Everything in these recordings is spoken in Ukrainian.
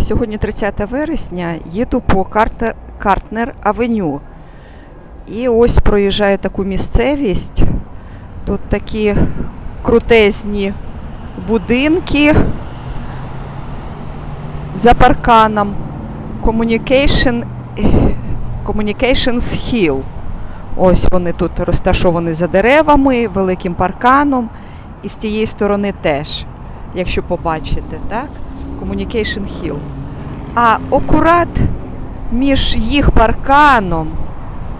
Сьогодні 30 вересня, їду по Картнер Авеню. І ось проїжджаю таку місцевість. Тут такі крутезні будинки за парканом. Communication, Communications Hill. Ось вони тут розташовані за деревами, великим парканом. І з тієї сторони теж, якщо побачите, так? Communication Hill. А акурат між їх парканом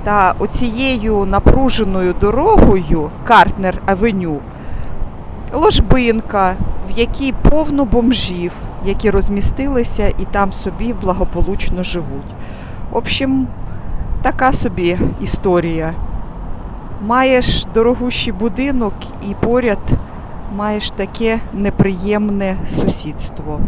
та оцією напруженою дорогою Картнер Авеню ложбинка, в якій повно бомжів, які розмістилися і там собі благополучно живуть. В общем, така собі історія. Маєш дорогущий будинок і поряд маєш таке неприємне сусідство.